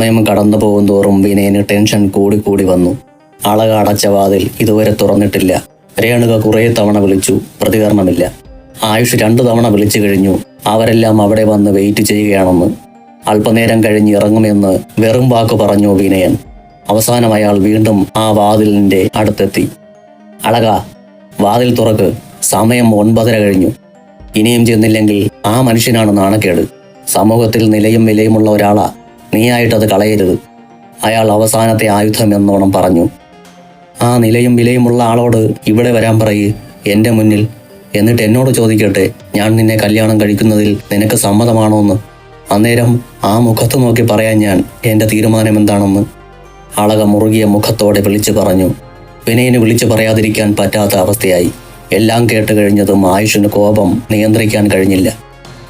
സമയം കടന്നു പോകും തോറും വിനയന് ടെൻഷൻ കൂടിക്കൂടി വന്നു. അളക അടച്ച വാതിൽ ഇതുവരെ തുറന്നിട്ടില്ല. രേണുക കുറേ തവണ വിളിച്ചു പ്രതികരണമില്ല. ആയുഷ് രണ്ടു തവണ വിളിച്ചു കഴിഞ്ഞു. അവരെല്ലാം അവിടെ വന്ന് വെയിറ്റ് ചെയ്യുകയാണെന്ന്. അല്പനേരം കഴിഞ്ഞ് ഇറങ്ങുമെന്ന് വെറും വാക്ക് പറഞ്ഞു വിനയൻ. അവസാനം അയാൾ വീണ്ടും ആ വാതിലിന്റെ അടുത്തെത്തി. അളക വാതിൽ തുറക്ക്. സമയം ഒൻപതര കഴിഞ്ഞു. ഇനിയും ചെന്നില്ലെങ്കിൽ ആ മനുഷ്യനാണ് നാണക്കേട്. സമൂഹത്തിൽ നിലയും വിലയുമുള്ള ഒരാളാ. നീയായിട്ടത് കളയരുത്. അയാൾ അവസാനത്തെ ആയുധം എന്നോണം പറഞ്ഞു. ആ നിലയും വിലയുമുള്ള ആളോട് ഇവിടെ വരാൻ പറയ് എന്റെ മുന്നിൽ. എന്നിട്ട് എന്നോട് ചോദിക്കട്ടെ ഞാൻ നിന്നെ കല്യാണം കഴിക്കുന്നതിൽ നിനക്ക് സമ്മതമാണോ എന്ന്. അന്നേരം ആ മുഖത്ത് നോക്കി പറയാൻ ഞാൻ എന്റെ തീരുമാനം എന്താണെന്ന്. അളക മുറുകിയ മുഖത്തോടെ വിളിച്ചു പറഞ്ഞു. വിനയന് വിളിച്ചു പറയാതിരിക്കാൻ പറ്റാത്ത അവസ്ഥയായി. എല്ലാം കേട്ട് കഴിഞ്ഞതും ആയുഷിന് കോപം നിയന്ത്രിക്കാൻ കഴിഞ്ഞില്ല.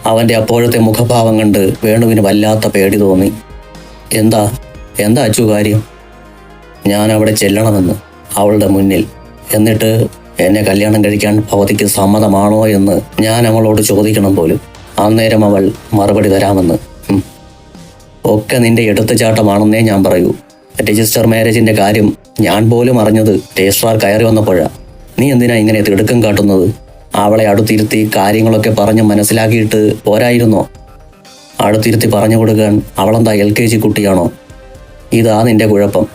അവന്റെ അപ്പോഴത്തെ മുഖഭാവം കണ്ട് വേണുവിന് വല്ലാത്ത പേടി തോന്നി. എന്താ? എന്താ അച്ചു കാര്യം? ഞാൻ അവിടെ ചെല്ലണമെന്ന് അവളുടെ മുന്നിൽ. എന്നിട്ട് എന്നെ കല്യാണം കഴിക്കാൻ ഭവതിക്ക് സമ്മതമാണോ എന്ന് ഞാൻ അവളോട് ചോദിക്കണം പോലും. അന്നേരം അവൾ മറുപടി തരാമെന്ന്. ഒക്കെ നിന്റെ എടുത്തുചാട്ടമാണെന്നേ ഞാൻ പറയൂ. രജിസ്റ്റർ മാരേജിന്റെ കാര്യം ഞാൻ പോലും അറിഞ്ഞത് രജിസ്ട്രാർ കയറി വന്നപ്പോഴാ. നീ എന്തിനാ ഇങ്ങനെ തിടുക്കം കാട്ടുന്നത്? അവളെ അടുത്തിരുത്തി കാര്യങ്ങളൊക്കെ പറഞ്ഞ് മനസ്സിലാക്കിയിട്ട് പോരായിരുന്നോ? അടുത്തിരുത്തി പറഞ്ഞു കൊടുക്കാൻ അവളെന്താ എൽ കെ ജി കുട്ടിയാണോ? ഇതാ നിന്റെ കുഴപ്പം.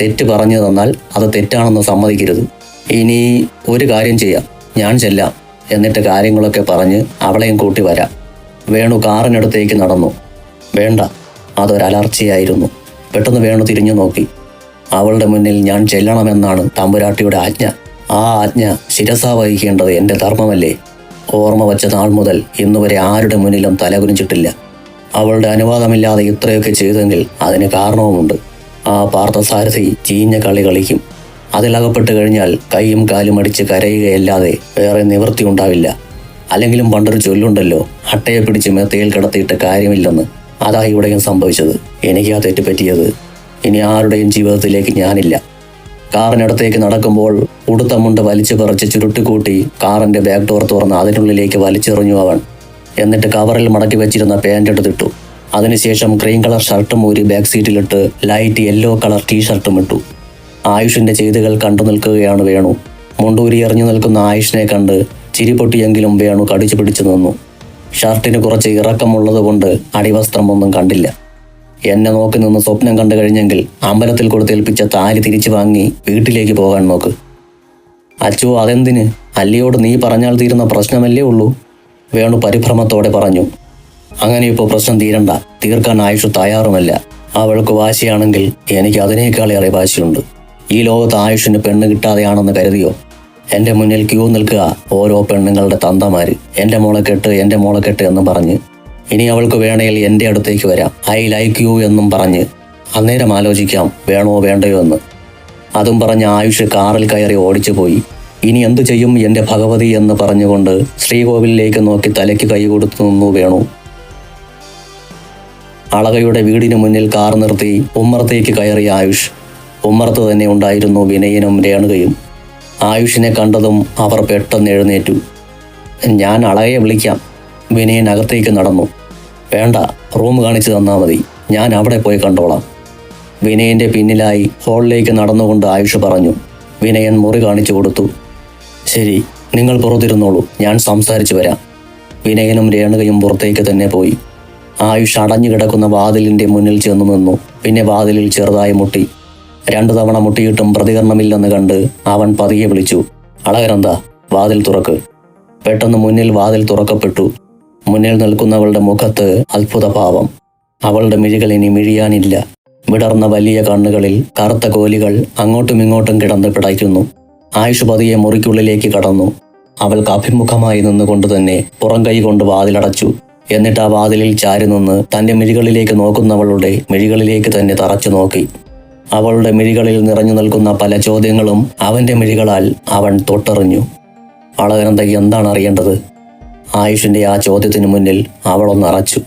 തെറ്റ് പറഞ്ഞു തന്നാൽ അത് തെറ്റാണെന്ന് സമ്മതിക്കരുത്. ഇനി ഒരു കാര്യം ചെയ്യാം. ഞാൻ ചെല്ലാം. എന്നിട്ട് കാര്യങ്ങളൊക്കെ പറഞ്ഞ് അവളെയും കൂട്ടി വരാം. വേണു കാറിനടുത്തേക്ക് നടന്നു. വേണ്ട അതൊരലർച്ചയായിരുന്നു പെട്ടെന്ന് വേണു തിരിഞ്ഞു നോക്കി. അവളുടെ മുന്നിൽ ഞാൻ ചെല്ലണമെന്നാണ് തമ്പുരാട്ടിയുടെ ആജ്ഞ. ആ ആജ്ഞ ശിരസ വഹിക്കേണ്ടത് എന്റെ ധർമ്മമല്ലേ? ഓർമ്മ വച്ച നാൾ മുതൽ ഇന്നുവരെ ആരുടെ മുന്നിലും തലകുനിച്ചിട്ടില്ല അവളുടെ അനുവാദമില്ലാതെ ഇത്രയൊക്കെ ചെയ്തെങ്കിൽ അതിന് കാരണവുമുണ്ട്. ആ പാർത്ഥസാരഥി ചീഞ്ഞ കളി കളിക്കും. അതിലകപ്പെട്ട് കഴിഞ്ഞാൽ കൈയും കാലും അടിച്ച് കരയുകയല്ലാതെ വേറെ നിവൃത്തി ഉണ്ടാവില്ല. അല്ലെങ്കിലും പണ്ടൊരു ചൊല്ലുണ്ടല്ലോ അട്ടയെ പിടിച്ച് മെത്തയിൽ കിടത്തിയിട്ട് കാര്യമില്ലെന്ന്. അതാ ഇവിടെയും സംഭവിച്ചത്. എനിക്ക് ആ തെറ്റുപറ്റിയത്. ഇനി ആരുടെയും ജീവിതത്തിലേക്ക് ഞാനില്ല. കാറിനടുത്തേക്ക് നടക്കുമ്പോൾ ഉടുത്ത മുണ്ട് വലിച്ചു പറിച്ച് ചുരുട്ടിക്കൂട്ടി കാറിന്റെ ബാക്ക് ഡോർ തുറന്ന് അതിനുള്ളിലേക്ക് വലിച്ചെറിഞ്ഞു അവൻ. എന്നിട്ട് കവറിൽ മടക്കി വെച്ചിരുന്ന പാന്റ് എടുത്തിട്ടു അതിനുശേഷം ക്രീം കളർ ഷർട്ടും ഊരി ബാക്ക് സീറ്റിലിട്ട് ലൈറ്റ് യെല്ലോ കളർ ടീഷർട്ടും ഇട്ടു. ആയുഷിന്റെ ചെയ്തുകൾ കണ്ടു നിൽക്കുകയാണ് വേണു. മുണ്ടൂരി എറിഞ്ഞു നിൽക്കുന്ന ആയുഷിനെ കണ്ട് ചിരി പൊട്ടിയെങ്കിലും വേണു കടിച്ചു പിടിച്ചു നിന്നു. ഷർട്ടിന് കുറച്ച് ഇറക്കമുള്ളത് കൊണ്ട് അടിവസ്ത്രമൊന്നും കണ്ടില്ല. എന്നെ നോക്കി നിന്ന് സ്വപ്നം കണ്ടു കഴിഞ്ഞെങ്കിൽ അമ്പലത്തിൽ കൊടുത്തേൽപ്പിച്ച താലി തിരിച്ചു വാങ്ങി വീട്ടിലേക്ക് പോകാൻ നോക്ക്. അച്ചു അതെന്തിന്? അല്ലിയോട് നീ പറഞ്ഞാൽ തീരുന്ന പ്രശ്നമല്ലേ ഉള്ളൂ? വേണു പരിഭ്രമത്തോടെ പറഞ്ഞു അങ്ങനെ ഇപ്പോൾ പ്രശ്നം തീരണ്ട. തീർക്കാൻ ആയുഷ് തയ്യാറുമല്ല. അവൾക്ക് വാശിയാണെങ്കിൽ എനിക്ക് അതിനേക്കാളേറെ വാശിയുണ്ട്. ഈ ലോകത്ത് ആയുഷിന് പെണ്ണ് കിട്ടാതെയാണെന്ന് കരുതിയോ? എന്റെ മുന്നിൽ ക്യൂ നിൽക്കുക ഓരോ പെണ്ണുങ്ങളുടെ തന്തമാര്. എന്റെ മോളെ കെട്ട് എന്റെ മോളെ കെട്ട് എന്ന് പറഞ്ഞ്. ഇനി അവൾക്ക് വേണേൽ എന്റെ അടുത്തേക്ക് വരാം. ഐ ലൈക്ക് യു എന്നും പറഞ്ഞ്. അന്നേരം ആലോചിക്കാം വേണോ വേണ്ടയോ എന്ന്. അതും പറഞ്ഞ് ആയുഷ് കാറിൽ കയറി ഓടിച്ചു പോയി ഇനി എന്തു ചെയ്യും എന്റെ ഭഗവതി എന്ന് പറഞ്ഞുകൊണ്ട് ശ്രീകോവിലേക്ക് നോക്കി തലയ്ക്ക് കൈ കൊടുത്തു നിന്നു വേണു. അളകയുടെ വീടിന് മുന്നിൽ കാർ നിർത്തി ഉമ്മർത്തേക്ക് കയറിയ ആയുഷ്. ഉമ്മർത്ത് തന്നെ ഉണ്ടായിരുന്നു വിനയനും രേണുകയും. ആയുഷിനെ കണ്ടതും അവർ പെട്ടെന്ന് എഴുന്നേറ്റു. ഞാൻ അളകയെ വിളിക്കാം. വിനയൻ അകത്തേക്ക് നടന്നു. വേണ്ട റൂം കാണിച്ചു തന്നാൽ മതി. ഞാൻ അവിടെ പോയി കണ്ടോളാം. വിനയന്റെ പിന്നിലായി ഹോളിലേക്ക് നടന്നുകൊണ്ട് ആയുഷ് പറഞ്ഞു. വിനയൻ മുറി കാണിച്ചു കൊടുത്തു. ശരി നിങ്ങൾ പുറത്തിരുന്നോളൂ. ഞാൻ സംസാരിച്ചു വരാം. വിനയനും രേണുകയും പുറത്തേക്ക് തന്നെ പോയി. ആയുഷ് അടഞ്ഞു കിടക്കുന്ന വാതിലിന്റെ മുന്നിൽ ചെന്നു നിന്നു. പിന്നെ വാതിലിൽ ചെറുതായി മുട്ടി. രണ്ടു തവണ മുട്ടിയിട്ടും പ്രതികരണമില്ലെന്ന് കണ്ട് അവൻ പതിയെ വിളിച്ചു. അളകരന്ത വാതിൽ തുറക്ക്. പെട്ടെന്ന് മുന്നിൽ വാതിൽ തുറക്കപ്പെട്ടു. മുന്നിൽ നിൽക്കുന്നവളുടെ മുഖത്ത് അത്ഭുതഭാവം. അവളുടെ മിഴികൾ ഇനി മിഴിയാനില്ല. വിടർന്ന വലിയ കണ്ണുകളിൽ കറുത്ത കോലികൾ അങ്ങോട്ടും ഇങ്ങോട്ടും കിടന്ന് പിടയ്ക്കുന്നു. ആയുഷ് പതിയെ മുറിക്കുള്ളിലേക്ക് കടന്നു. അവൾക്ക് അഭിമുഖമായി നിന്നുകൊണ്ട് തന്നെ പുറം കൈ കൊണ്ട് വാതിലടച്ചു. എന്നിട്ട് ആ വാതിലിൽ ചാരി നിന്ന് തന്റെ മിഴികളിലേക്ക് നോക്കുന്നവളുടെ മിഴികളിലേക്ക് തന്നെ തറച്ചു നോക്കി. അവളുടെ മിഴികളിൽ നിറഞ്ഞു നിൽക്കുന്ന പല ചോദ്യങ്ങളും അവന്റെ മിഴികളാൽ അവൻ തൊട്ടറിഞ്ഞു. അളകനന്ദ എന്താണ് അറിയേണ്ടത്? ആയുഷിന്റെ ആ ചോദ്യത്തിനു മുന്നിൽ അവളൊന്ന് അറച്ചു.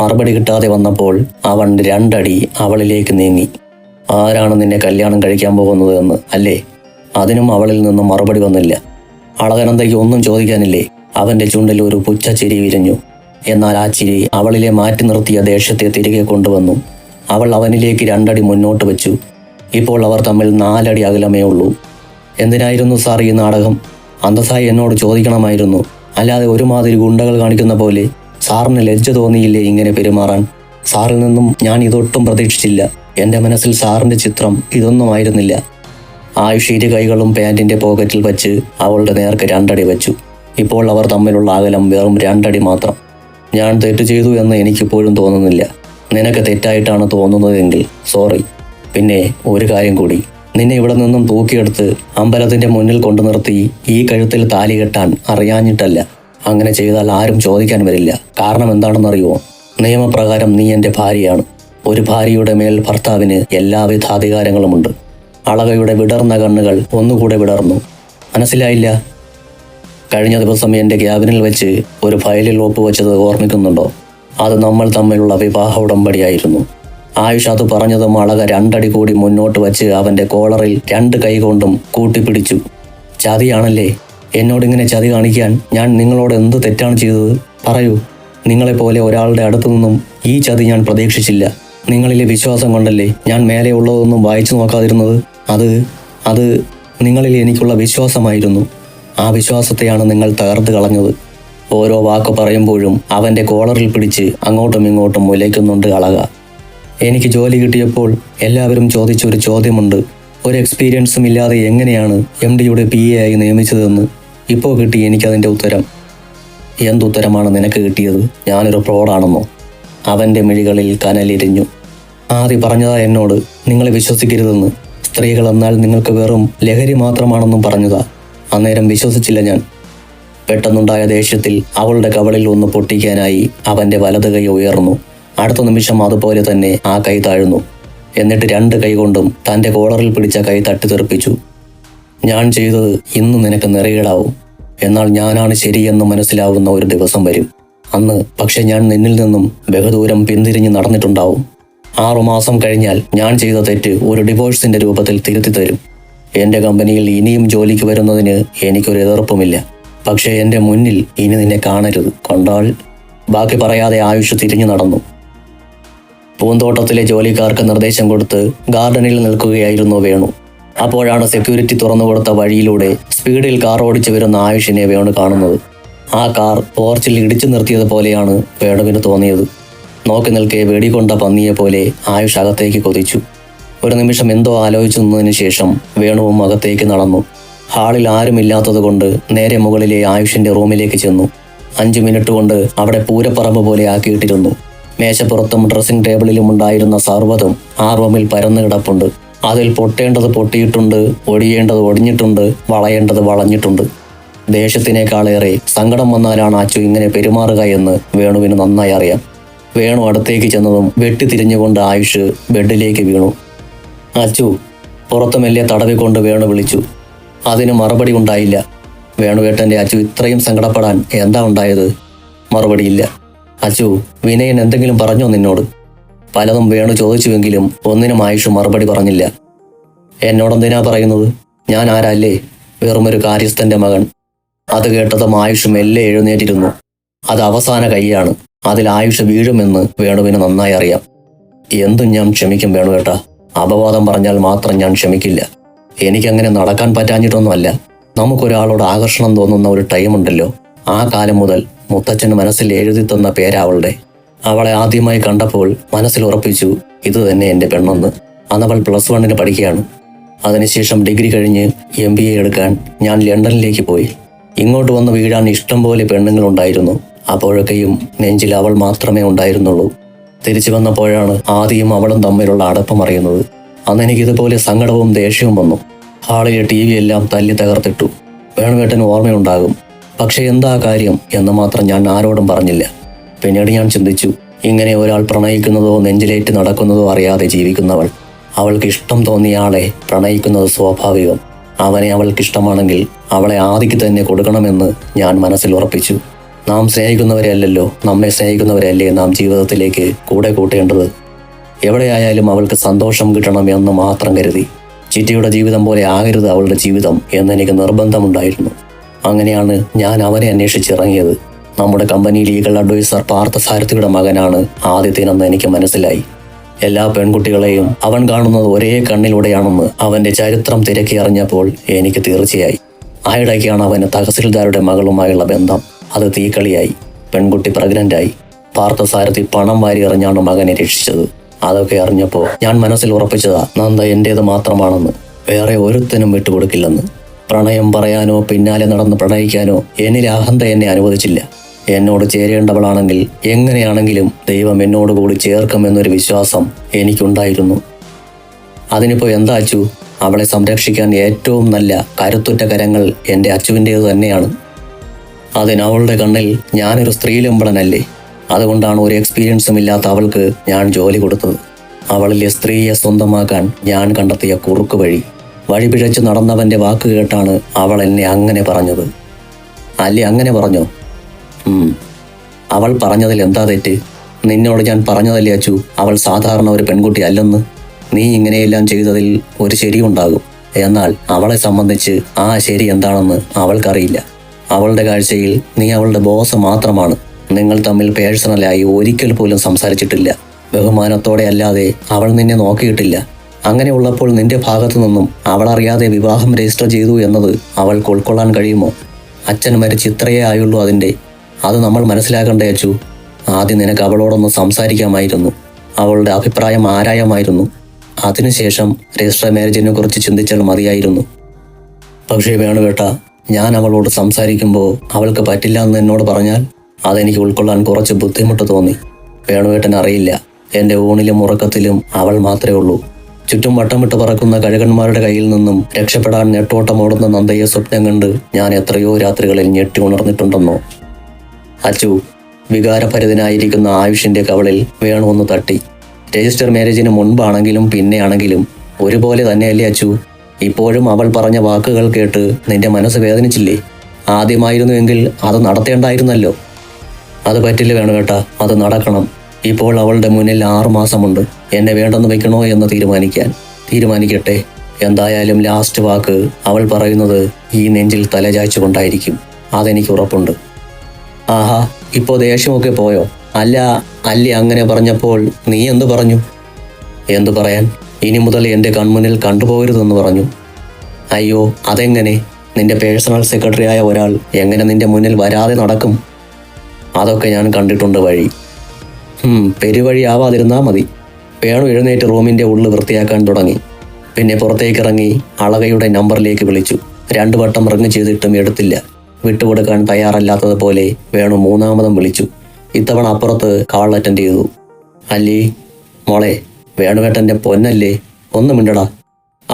മറുപടി കിട്ടാതെ വന്നപ്പോൾ അവൻ രണ്ടടി അവളിലേക്ക് നീങ്ങി. ആരാണ് നിന്നെ കല്യാണം കഴിക്കാൻ പോകുന്നത് എന്ന് അല്ലേ? അതിനും അവളിൽ നിന്നും മറുപടി വന്നില്ല. അളകനന്ദയ്ക്ക് ഒന്നും ചോദിക്കാനില്ലേ അവന്റെ ചുണ്ടിൽ ഒരു പുച്ഛ ചിരി വിരിഞ്ഞു. എന്നാൽ ആ ചിരി അവളിലെ മാറ്റി നിർത്തിയ ദേഷ്യത്തെ തിരികെ കൊണ്ടുവന്നു. അവൾ അവനിലേക്ക് രണ്ടടി മുന്നോട്ട് വെച്ചു. ഇപ്പോൾ അവർ തമ്മിൽ നാലടി അകലമേ ഉള്ളൂ. എന്തിനായിരുന്നു സാർ ഈ നാടകം? അന്തസായി എന്നോട് ചോദിക്കണമായിരുന്നു. അല്ലാതെ ഒരുമാതിരി ഗുണ്ടകൾ കാണിക്കുന്ന പോലെ സാറിന് ലജ്ജ തോന്നിയില്ലേ ഇങ്ങനെ പെരുമാറാൻ? സാറിൽ നിന്നും ഞാൻ ഇതൊട്ടും പ്രതീക്ഷിച്ചില്ല. എന്റെ മനസ്സിൽ സാറിന്റെ ചിത്രം ഇതൊന്നും ആയിരുന്നില്ല. ആയുഷ് ഇരു കൈകളും പാന്റിന്റെ പോക്കറ്റിൽ വച്ച് അവളുടെ നേർക്ക് രണ്ടടി വെച്ചു. ഇപ്പോൾ അവർ തമ്മിലുള്ള അകലം വെറും രണ്ടടി മാത്രം. ഞാൻ തെറ്റ് ചെയ്തു എന്ന് എനിക്കിപ്പോഴും തോന്നുന്നില്ല. നിനക്ക് തെറ്റായിട്ടാണ് തോന്നുന്നതെങ്കിൽ സോറി. പിന്നെ ഒരു കാര്യം കൂടി. നിന്നെ ഇവിടെ നിന്നും തൂക്കിയെടുത്ത് അമ്പലത്തിന്റെ മുന്നിൽ കൊണ്ടു നിർത്തി ഈ കഴുത്തിൽ താലി കെട്ടാൻ അറിയാഞ്ഞിട്ടല്ല. അങ്ങനെ ചെയ്താൽ ആരും ചോദിക്കാൻ വരില്ല. കാരണം എന്താണെന്നറിയുമോ നിയമപ്രകാരം നീ എന്റെ ഭാര്യയാണ്. ഒരു ഭാര്യയുടെ മേൽ ഭർത്താവിന് എല്ലാവിധ അധികാരങ്ങളുമുണ്ട്. അളകയുടെ വിടർന്ന കണ്ണുകൾ ഒന്നുകൂടെ വിടർന്നു. മനസ്സിലായില്ല? കഴിഞ്ഞ ദിവസം എന്റെ ക്യാബിനിൽ വെച്ച് ഒരു ഫയലിൽ ഒപ്പുവെച്ചത് ഓർമ്മിക്കുന്നുണ്ടോ? അത് നമ്മൾ തമ്മിലുള്ള വിവാഹ ഉടമ്പടിയായിരുന്നു. ആയുഷ് അത് പറഞ്ഞതും അളക രണ്ടടി കൂടി മുന്നോട്ട് വച്ച് അവന്റെ കോളറിൽ രണ്ട് കൈ കൊണ്ടും കൂട്ടിപ്പിടിച്ചു. ചതിയാണല്ലേ? എന്നോടിങ്ങനെ ചതി കാണിക്കാൻ ഞാൻ നിങ്ങളോട് എന്ത് തെറ്റാണ് ചെയ്തത്? പറയൂ. നിങ്ങളെപ്പോലെ ഒരാളുടെ അടുത്തു നിന്നും ഈ ചതി ഞാൻ പ്രതീക്ഷിച്ചില്ല. നിങ്ങളിലെ വിശ്വാസം കൊണ്ടല്ലേ ഞാൻ മേലെയുള്ളതൊന്നും വായിച്ചു നോക്കാതിരുന്നത്? അത് അത് നിങ്ങളിൽ എനിക്കുള്ള വിശ്വാസമായിരുന്നു. ആ വിശ്വാസത്തെയാണ് നിങ്ങൾ തകർത്ത് കളഞ്ഞത്. ഓരോ വാക്ക് പറയുമ്പോഴും അവന്റെ കോളറിൽ പിടിച്ച് അങ്ങോട്ടും ഇങ്ങോട്ടും മുലയ്ക്കുന്നുണ്ട് അളക. എനിക്ക് ജോലി കിട്ടിയപ്പോൾ എല്ലാവരും ചോദിച്ച ഒരു ചോദ്യമുണ്ട്. ഒരു എക്സ്പീരിയൻസും ഇല്ലാതെ എങ്ങനെയാണ് എം ഡിയുടെ പി എ ആയി നിയമിച്ചതെന്ന്? ഇപ്പോൾ കിട്ടി എനിക്കതിന്റെ ഉത്തരം. എന്തുത്തരമാണ് നിനക്ക് കിട്ടിയത്? ഞാനൊരു പ്രോഡാണെന്നോ അവന്റെ മിഴികളിൽ കനലിരിഞ്ഞു. ആദ്യ പറഞ്ഞതാ എന്നോട് നിങ്ങളെ വിശ്വസിക്കരുതെന്ന്. സ്ത്രീകൾ എന്നാൽ നിങ്ങൾക്ക് വെറും ലഹരി മാത്രമാണെന്നും പറഞ്ഞതാ. അന്നേരം വിശ്വസിച്ചില്ല ഞാൻ. പെട്ടെന്നുണ്ടായ ദേഷ്യത്തിൽ അവളുടെ കവളിൽ ഒന്ന് പൊട്ടിക്കാനായി അവന്റെ വലത് കൈ ഉയർന്നു. അടുത്ത നിമിഷം അതുപോലെ തന്നെ ആ കൈ താഴ്ന്നു. എന്നിട്ട് രണ്ട് കൈ കൊണ്ടും തന്റെ കോളറിൽ പിടിച്ച കൈ തട്ടി തെറിപ്പിച്ചു ഞാൻ ചെയ്തത് ഇന്ന് നിനക്ക് നിറയിടാവും എന്നാൽ ഞാനാണ് ശരിയെന്ന് മനസ്സിലാവുന്ന ഒരു ദിവസം വരും. അന്ന് പക്ഷെ ഞാൻ നിന്നിൽ നിന്നും ബഹുദൂരം പിന്തിരിഞ്ഞ് നടന്നിട്ടുണ്ടാവും. ആറുമാസം കഴിഞ്ഞാൽ ഞാൻ ചെയ്ത തെറ്റ് ഒരു ഡിവോഴ്സിന്റെ രൂപത്തിൽ തിരുത്തി തരും. എന്റെ കമ്പനിയിൽ ഇനിയും ജോലിക്ക് വരുന്നതിന് എനിക്കൊരു എതിർപ്പുമില്ല. പക്ഷേ എന്റെ മുന്നിൽ ഇനി നിന്നെ കാണരുത് കണ്ടാൽ ബാക്കി പറയാതെ ആയുഷ് തിരിഞ്ഞു നടന്നു. പൂന്തോട്ടത്തിലെ ജോലിക്കാർക്ക് നിർദ്ദേശം കൊടുത്ത് ഗാർഡനിൽ നിൽക്കുകയായിരുന്നു വേണു. അപ്പോഴാണ് സെക്യൂരിറ്റി തുറന്നു കൊടുത്ത വഴിയിലൂടെ സ്പീഡിൽ കാർ ഓടിച്ചു വരുന്ന ആയുഷിനെ വേണു കാണുന്നത്. ആ കാർ പോർച്ചിൽ ഇടിച്ചു നിർത്തിയതുപോലെയാണ് വേണുവിന് തോന്നിയത്. നോക്കി നിൽക്കെ വെടികൊണ്ട പന്നിയെ പോലെ ആയുഷ് അകത്തേക്ക് കൊതിച്ചു. ഒരു നിമിഷം എന്തോ ആലോചിച്ചു നിന്നതിന് ശേഷം വേണുവും അകത്തേക്ക് നടന്നു. ഹാളിൽ ആരുമില്ലാത്തത് കൊണ്ട് നേരെ മുകളിലെ ആയുഷിന്റെ റൂമിലേക്ക് ചെന്നു. അഞ്ചു മിനിറ്റ് കൊണ്ട് അവിടെ പൂരപ്പറമ്പ് പോലെ ആക്കിയിട്ടിരുന്നു. മേശപ്പുറത്തും ഡ്രസ്സിംഗ് ടേബിളിലും ഉണ്ടായിരുന്ന സർവതും ആ റൂമിൽ പരന്നു കിടപ്പുണ്ട്. അതിൽ പൊട്ടേണ്ടത് പൊട്ടിയിട്ടുണ്ട് ഒടിയേണ്ടത് ഒടിഞ്ഞിട്ടുണ്ട് വളയേണ്ടത് വളഞ്ഞിട്ടുണ്ട്. ദേഷ്യത്തിനേക്കാളേറെ സങ്കടം വന്നാലാണ് അച്ചു ഇങ്ങനെ പെരുമാറുക എന്ന് വേണുവിന് നന്നായി അറിയാം. വേണു അടുത്തേക്ക് ചെന്നതും വെട്ടിത്തിരിഞ്ഞുകൊണ്ട് ആയുഷ് ബെഡിലേക്ക് വീണു. അച്ചു പുറത്ത് മെല്ലെ തടവിക്കൊണ്ട് വേണു വിളിച്ചു. അതിന് മറുപടി ഉണ്ടായില്ല. വേണുവേട്ടന്റെ അച്ചു ഇത്രയും സങ്കടപ്പെടാൻ എന്താ ഉണ്ടായത്? മറുപടിയില്ല അച്ചു വിനയൻ എന്തെങ്കിലും പറഞ്ഞോ നിന്നോട്? പലതും വേണു ചോദിച്ചുവെങ്കിലും ഒന്നിനും ആയുഷ് മറുപടി പറഞ്ഞില്ല. എന്നോടെന്തിനാ പറയുന്നത്? ഞാൻ ആരല്ലേ? വെറുമൊരു കാര്യസ്ഥന്റെ മകൻ. അത് കേട്ടതും ആയുഷ് മെല്ലെ എഴുന്നേറ്റിരുന്നു. അത് അവസാന കൈയാണ്. അതിൽ ആയുഷ് വീഴുമെന്ന് വേണുവിന് നന്നായി അറിയാം. എന്തും ഞാൻ ക്ഷമിക്കും വേണുവേട്ടാ അപവാദം പറഞ്ഞാൽ മാത്രം ഞാൻ ക്ഷമിക്കില്ല. എനിക്കങ്ങനെ നടക്കാൻ പറ്റാഞ്ഞിട്ടൊന്നുമല്ല. നമുക്കൊരാളോട് ആകർഷണം തോന്നുന്ന ഒരു ടൈമുണ്ടല്ലോ. ആ കാലം മുതൽ മുത്തച്ഛൻ മനസ്സിൽ എഴുതി തന്ന പേരവളുടെ. അവളെ ആദ്യമായി കണ്ടപ്പോൾ മനസ്സിൽ ഉറപ്പിച്ചു ഇത് തന്നെ എന്റെ പെണ്ണെന്ന്. അന്നവൾ പ്ലസ് വണ്ണിന് പഠിക്കുകയാണ്. അതിനുശേഷം ഡിഗ്രി കഴിഞ്ഞ് എം ബി എ എടുക്കാൻ ഞാൻ ലണ്ടനിലേക്ക് പോയി. ഇങ്ങോട്ട് വന്ന് വീഴാൻ ഇഷ്ടം പോലെ പെണ്ണുങ്ങളുണ്ടായിരുന്നു. അപ്പോഴൊക്കെയും നെഞ്ചിൽ അവൾ മാത്രമേ ഉണ്ടായിരുന്നുള്ളൂ. തിരിച്ചു വന്നപ്പോഴാണ് ആദ്യം അവളും തമ്മിലുള്ള അടപ്പം അറിയുന്നത് അന്ന് എനിക്ക് ഇതുപോലെ സങ്കടവും ദേഷ്യവും വന്നു. ഹാളിലെ ടി വി എല്ലാം തല്ലി തകർത്തിട്ടു. വേണുവേട്ടന് ഓർമ്മയുണ്ടാകും. പക്ഷെ എന്താ കാര്യം എന്ന് മാത്രം ഞാൻ ആരോടും പറഞ്ഞില്ല. പിന്നീട് ഞാൻ ചിന്തിച്ചു ഇങ്ങനെ ഒരാൾ പ്രണയിക്കുന്നതോ നെഞ്ചിലേറ്റ് നടക്കുന്നതോ അറിയാതെ ജീവിക്കുന്നവൾ. അവൾക്ക് ഇഷ്ടം തോന്നിയ ആളെ പ്രണയിക്കുന്നത് സ്വാഭാവികം. അവനെ അവൾക്കിഷ്ടമാണെങ്കിൽ അവളെ ആദിക്ക് തന്നെ കൊടുക്കണമെന്ന് ഞാൻ മനസ്സിൽ ഉറപ്പിച്ചു. നാം സ്നേഹിക്കുന്നവരെയല്ലല്ലോ നമ്മെ സ്നേഹിക്കുന്നവരല്ലേ നാം ജീവിതത്തിലേക്ക് കൂടെ കൂട്ടേണ്ടത്. എവിടെയായാലും അവൾക്ക് സന്തോഷം കിട്ടണം എന്ന് മാത്രം കരുതി. ചിറ്റിയുടെ ജീവിതം പോലെ ആകരുത് അവളുടെ ജീവിതം എന്നെനിക്ക് നിർബന്ധമുണ്ടായിരുന്നു. അങ്ങനെയാണ് ഞാൻ അവനെ അന്വേഷിച്ചിറങ്ങിയത്. നമ്മുടെ കമ്പനി ലീഗൽ അഡ്വൈസർ പാർത്ഥസാരഥിയുടെ മകനാണ് ആദിത്യനെന്ന് എനിക്ക് മനസ്സിലായി. എല്ലാ പെൺകുട്ടികളെയും അവൻ കാണുന്നത് ഒരേ കണ്ണിലൂടെയാണെന്ന് അവന്റെ ചരിത്രം തിരക്കി അറിഞ്ഞപ്പോൾ എനിക്ക് തീർച്ചയായി. ആയിടയ്ക്കാണ് അവന് തഹസിൽദാരുടെ മകളുമായുള്ള ബന്ധം. അത് തീക്കളിയായി. പെൺകുട്ടി പ്രഗ്നന്റായി. പാർത്ഥസാരഥി പണം വാരി എറിഞ്ഞാണ് മകനെ രക്ഷിച്ചത്. അതൊക്കെ അറിഞ്ഞപ്പോൾ ഞാൻ മനസ്സിൽ ഉറപ്പിച്ചതാ നന്ദ എന്റേത് മാത്രമാണെന്ന്. വേറെ ഒരുത്തനും വിട്ടുകൊടുക്കില്ലെന്ന്. പ്രണയം പറയാനോ പിന്നാലെ നടന്ന് പ്രണയിക്കാനോ എന്നിൽ അഹന്ത എന്നെ അനുവദിച്ചില്ല. എന്നോട് ചേരേണ്ടവളാണെങ്കിൽ എങ്ങനെയാണെങ്കിലും ദൈവം എന്നോട് കൂടി ചേർക്കുമെന്നൊരു വിശ്വാസം എനിക്കുണ്ടായിരുന്നു. അതിനിപ്പോ എന്താ അച്ചു? അവളെ സംരക്ഷിക്കാൻ ഏറ്റവും നല്ല കരുത്തുറ്റ കരങ്ങൾ എന്റെ അച്ചുവിന്റേത് തന്നെയാണ്. അതിന് അവളുടെ കണ്ണിൽ ഞാനൊരു സ്ത്രീലമ്പളനല്ലേ അതുകൊണ്ടാണ് ഒരു എക്സ്പീരിയൻസും ഇല്ലാത്ത അവൾക്ക് ഞാൻ ജോലി കൊടുത്തത്. അവളിലെ സ്ത്രീയെ സ്വന്തമാക്കാൻ ഞാൻ കണ്ടെത്തിയ കുറുക്ക് വഴി. വഴിപിഴച്ചു നടന്നവന്റെ വാക്ക് കേട്ടാണ് അവൾ എന്നെ അങ്ങനെ പറഞ്ഞത്. അല്ലെ അങ്ങനെ പറഞ്ഞോ? അവൾ പറഞ്ഞതിൽ എന്താ തെറ്റ്? നിന്നോട് ഞാൻ പറഞ്ഞതല്ലേ അച്ചു? അവൾ സാധാരണ ഒരു പെൺകുട്ടി അല്ലെന്ന്. നീ ഇങ്ങനെയെല്ലാം ചെയ്തതിൽ ഒരു ശരിയുണ്ടാകും. എന്നാൽ അവളെ സംബന്ധിച്ച് ആ ശരി എന്താണെന്ന് അവൾക്കറിയില്ല. അവളുടെ കാഴ്ചയിൽ നീ അവളുടെ ബോസ് മാത്രമാണ്. നിങ്ങൾ തമ്മിൽ പേഴ്സണലായി ഒരിക്കൽ പോലും സംസാരിച്ചിട്ടില്ല. ബഹുമാനത്തോടെ അല്ലാതെ അവൾ നിന്നെ നോക്കിയിട്ടില്ല. അങ്ങനെ ഉള്ളപ്പോൾ നിന്റെ ഭാഗത്തു നിന്നും അവൾ അറിയാതെ വിവാഹം രജിസ്റ്റർ ചെയ്തു എന്നത് അവൾ ഉൾക്കൊള്ളാൻ കഴിയുമോ? അച്ഛൻ മരിച്ച് ഇത്രയേ ആയുള്ളൂ അതിന്റെ. അത് നമ്മൾ മനസ്സിലാക്കണ്ടേ അച്ചു? ആദ്യം നിനക്ക് അവളോടൊന്ന് സംസാരിക്കാമായിരുന്നു. അവളുടെ അഭിപ്രായം ആരായമായിരുന്നു? അതിനുശേഷം രജിസ്റ്റർ മാരേജിനെ കുറിച്ച് ചിന്തിച്ചാൽ മതിയായിരുന്നു. പക്ഷേ വേണുവേട്ട ഞാൻ അവളോട് സംസാരിക്കുമ്പോൾ അവൾക്ക് പറ്റില്ല എന്ന് എന്നോട് പറഞ്ഞാൽ അതെനിക്ക് ഉൾക്കൊള്ളാൻ കുറച്ച് ബുദ്ധിമുട്ട് തോന്നി. വേണുവേട്ടൻ അറിയില്ല. എന്റെ ഊണിലും ഉറക്കത്തിലും അവൾ മാത്രമേ ഉള്ളൂ. ചുറ്റും വട്ടം വിട്ട് പറക്കുന്ന കഴുകന്മാരുടെ കയ്യിൽ നിന്നും രക്ഷപ്പെടാൻ നെട്ടോട്ടമോടുന്ന നന്ദയെ സ്വപ്നം കണ്ട് ഞാൻ എത്രയോ രാത്രികളിൽ ഞെട്ടി ഉണർന്നിട്ടുണ്ടെന്നോ. അച്ചു വികാരഭരിതനായിരിക്കുന്ന ആയുഷിന്റെ കവളിൽ വേണു ഒന്ന് തട്ടി. രജിസ്റ്റർ മാരേജിന് മുൻപാണെങ്കിലും പിന്നെയാണെങ്കിലും ഒരുപോലെ തന്നെയല്ലേ അച്ചു? ഇപ്പോഴും അവൾ പറഞ്ഞ വാക്കുകൾ കേട്ട് നിന്റെ മനസ്സ് വേദനിച്ചില്ലേ? ആദ്യമായിരുന്നുവെങ്കിൽ അത് നടത്തേണ്ടായിരുന്നല്ലോ. അത് പറ്റില്ല വേണു കേട്ടാ അത് നടക്കണം. ഇപ്പോൾ അവളുടെ മുന്നിൽ ആറു മാസമുണ്ട്. എന്നെ വേണ്ടെന്ന് വെക്കണോ എന്ന് തീരുമാനിക്കാൻ. തീരുമാനിക്കട്ടെ. എന്തായാലും ലാസ്റ്റ് വാക്ക് അവൾ പറയുന്നത് ഈ നെഞ്ചിൽ തലചായ്ച്ചുകൊണ്ടായിരിക്കും. അതെനിക്ക് ഉറപ്പുണ്ട്. ആഹാ ഇപ്പോൾ ദേഷ്യമൊക്കെ പോയോ? അല്ല അല്ലേ അങ്ങനെ പറഞ്ഞപ്പോൾ നീ എന്തു പറഞ്ഞു? എന്തു പറയാൻ? ഇനി മുതൽ എന്റെ കൺമുന്നിൽ കണ്ടുപോകരുതെന്ന് പറഞ്ഞു. അയ്യോ അതെങ്ങനെ? നിന്റെ പേഴ്സണൽ സെക്രട്ടറി ആയ ഒരാൾ എങ്ങനെ നിന്റെ മുന്നിൽ വരാതെ നടക്കും? അതൊക്കെ ഞാൻ കണ്ടിട്ടുണ്ട് വഴി. ഹും, പെരുവഴി ആവാതിരുന്നാ മതി. വേണു എഴുന്നേറ്റ് റൂമിന്റെ ഉള്ളിൽ വൃത്തിയാക്കാൻ തുടങ്ങി. പിന്നെ പുറത്തേക്ക് പുറത്തേക്കിറങ്ങി അളകയുടെ നമ്പറിലേക്ക് വിളിച്ചു. രണ്ടു വട്ടം റിങ് ചെയ്തിട്ടും എടുത്തില്ല. വിട്ടുകൊടുക്കാൻ തയ്യാറല്ലാത്തതുപോലെ വേണു മൂന്നാമതും വിളിച്ചു. ഇത്തവണ അപ്പുറത്ത് കാൾ അറ്റൻഡ് ചെയ്തു. അല്ലി മോളെ വേണുവേട്ടന്റെ പൊന്നല്ലേ? ഒന്ന് മിണ്ടടാ.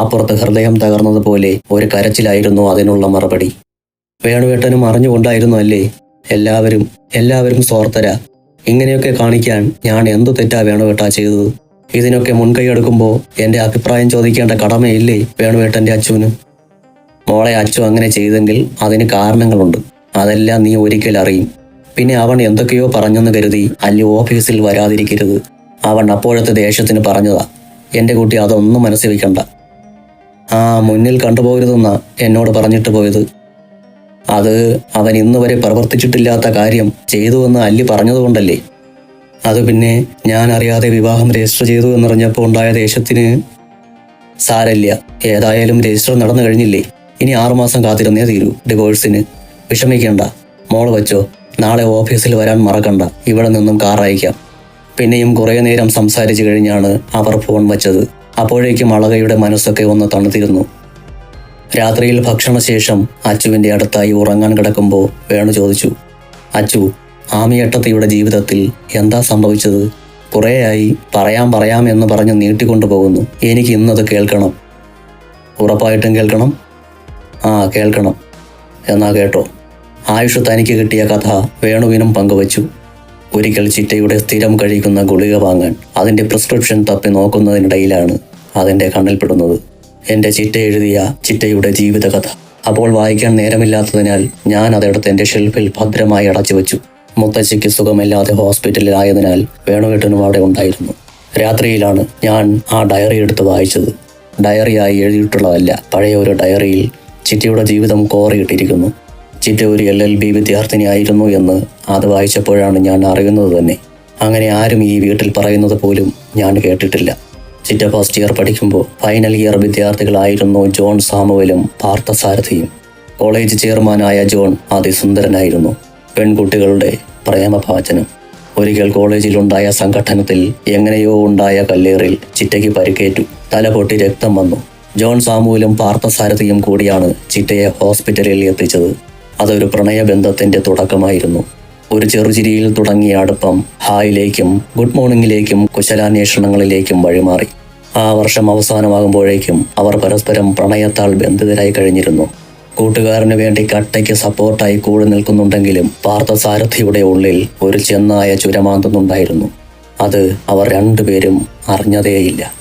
അപ്പുറത്ത് ഹൃദയം തകർന്നതുപോലെ ഒരു കരച്ചിലായിരുന്നു അതിനുള്ള മറുപടി. വേണുവേട്ടനും അറിഞ്ഞുകൊണ്ടായിരുന്നു അല്ലേ? എല്ലാവരും എല്ലാവരും സ്വാർത്ഥരാ. ഇങ്ങനെയൊക്കെ കാണിക്കാൻ ഞാൻ എന്തു തെറ്റാ വേണുവേട്ടാ ചെയ്തത്? ഇതിനൊക്കെ മുൻകൈ എടുക്കുമ്പോൾ എന്റെ അഭിപ്രായം ചോദിക്കേണ്ട കടമയില്ലേ വേണുവേട്ടന്റെ അച്ചുവിന് മോളെ അച്ചു അങ്ങനെ ചെയ്തെങ്കിൽ അതിന് കാരണങ്ങളുണ്ട്. അതെല്ലാം നീ ഒരിക്കൽ അറിയും പിന്നെ അവൻ എന്തൊക്കെയോ പറഞ്ഞെന്ന് കരുതി അല്ലി ഓഫീസിൽ വരാതിരിക്കരുത്. അവൻ അപ്പോഴത്തെ ദേഷ്യത്തിന് പറഞ്ഞതാ. എന്റെ കുട്ടി അതൊന്നും മനസ്സിൽ വയ്ക്കണ്ട ആ മുന്നിൽ കണ്ടുപോകരുതെന്നാ എന്നോട് പറഞ്ഞിട്ട് പോയത്. അത് അവൻ ഇന്ന് വരെ പ്രവർത്തിച്ചിട്ടില്ലാത്ത കാര്യം ചെയ്തുവെന്ന് അല്ലി പറഞ്ഞതുകൊണ്ടല്ലേ. അത് പിന്നെ ഞാൻ അറിയാതെ വിവാഹം രജിസ്റ്റർ ചെയ്തു എന്നറിഞ്ഞപ്പോൾ ഉണ്ടായ ദേഷ്യത്തിന് സാരല്ല ഏതായാലും രജിസ്റ്റർ നടന്നു കഴിഞ്ഞില്ലേ. ഇനി ആറുമാസം കാത്തിരുന്നേ തീരൂ ഡിവോഴ്സിന്. വിഷമിക്കണ്ട. മോൾ വെച്ചോ. നാളെ ഓഫീസിൽ വരാൻ മറക്കണ്ട. ഇവിടെ നിന്നും കാർ അയക്കാം. പിന്നെയും കുറേ നേരം സംസാരിച്ചു കഴിഞ്ഞാണ് അവർ ഫോൺ വച്ചത്. അപ്പോഴേക്കും അളകയുടെ മനസ്സൊക്കെ ഒന്ന് തണുത്തിരുന്നു. രാത്രിയിൽ ഭക്ഷണശേഷം അച്ചുവിന്റെ അടുത്തായി ഉറങ്ങാൻ കിടക്കുമ്പോൾ വേണു ചോദിച്ചു അച്ചു ആമിയട്ടത്തിയുടെ ജീവിതത്തിൽ എന്താ സംഭവിച്ചത്? കുറേയായി പറയാം പറയാം എന്ന് പറഞ്ഞ് നീട്ടിക്കൊണ്ടു പോകുന്നു. എനിക്ക് ഇന്നത് കേൾക്കണം. ഉറപ്പായിട്ടും കേൾക്കണം? ആ കേൾക്കണം. എന്നാ കേട്ടോ. ആയുഷ് തനിക്ക് കിട്ടിയ കഥ വേണുവിനും പങ്കുവച്ചു. ഒരിക്കൽ ചിറ്റയുടെ സ്ഥിരം കഴിക്കുന്ന ഗുളിക വാങ്ങാൻ അതിന്റെ പ്രിസ്ക്രിപ്ഷൻ തപ്പി നോക്കുന്നതിനിടയിലാണ് അതിന്റെ കണ്ണിൽപ്പെടുന്നത് എന്റെ ചിറ്റ എഴുതിയ ചിറ്റയുടെ ജീവിതകഥ. അപ്പോൾ വായിക്കാൻ നേരമില്ലാത്തതിനാൽ ഞാൻ അതെടുത്ത് എന്റെ ഷെൽഫിൽ ഭദ്രമായി അടച്ചു വെച്ചു. മുത്തശ്ശിക്ക് സുഖമില്ലാതെ ഹോസ്പിറ്റലിലായതിനാൽ വേണുവേട്ടനും അവിടെ ഉണ്ടായിരുന്നു. രാത്രിയിലാണ് ഞാൻ ആ ഡയറി എടുത്ത് വായിച്ചത്. ഡയറിയായി എഴുതിയിട്ടുള്ളതല്ല പഴയ ഒരു ഡയറിയിൽ ചിറ്റയുടെ ജീവിതം കോറിയിട്ടിരിക്കുന്നു. ചിറ്റ ഒരു എൽ എൽ ബി വിദ്യാർത്ഥിനിയായിരുന്നു എന്ന് അത് വായിച്ചപ്പോഴാണ് ഞാൻ അറിയുന്നത് തന്നെ. അങ്ങനെ ആരും ഈ വീട്ടിൽ പറയുന്നത് പോലും ഞാൻ കേട്ടിട്ടില്ല. ചിറ്റ ഫസ്റ്റ് ഇയർ പഠിക്കുമ്പോൾ ഫൈനൽ ഇയർ വിദ്യാർത്ഥികളായിരുന്നു ജോൺ സാമുവലും പാർത്ഥസാരഥിയും. കോളേജ് ചെയർമാനായ ജോൺ അതിസുന്ദരനായിരുന്നു. പെൺകുട്ടികളുടെ പ്രേമഭാചനം ഒരിക്കൽ കോളേജിലുണ്ടായ സംഘട്ടനത്തിൽ എങ്ങനെയോ ഉണ്ടായ കല്ലേറിൽ ചിറ്റയ്ക്ക് പരിക്കേറ്റു. തല പൊട്ടി രക്തം വന്നു. ജോൺ സാമുവലും പാർത്ഥസാരഥിയും കൂടിയാണ് ചിറ്റയെ ഹോസ്പിറ്റലിൽ എത്തിച്ചത്. അതൊരു പ്രണയബന്ധത്തിന്റെ തുടക്കമായിരുന്നു. ഒരു ചെറുചിരിയിൽ തുടങ്ങിയ അടുപ്പം ഹായിലേക്കും ഗുഡ് മോർണിംഗിലേക്കും കുശലാന്വേഷണങ്ങളിലേക്കും വഴിമാറി. ആ വർഷം അവസാനമാകുമ്പോഴേക്കും അവർ പരസ്പരം പ്രണയത്താൽ ബന്ധിതരായി കഴിഞ്ഞിരുന്നു. കൂട്ടുകാരന് വേണ്ടി കട്ടയ്ക്ക് സപ്പോർട്ടായി കൂടെ നിൽക്കുന്നുണ്ടെങ്കിലും പാർത്ഥസാരഥിയുടെ ഉള്ളിൽ ഒരു ചെന്നായ ചുരമാന്തുന്നുണ്ടായിരുന്നു. അത് അവർ രണ്ടുപേരും അറിഞ്ഞതേയില്ല.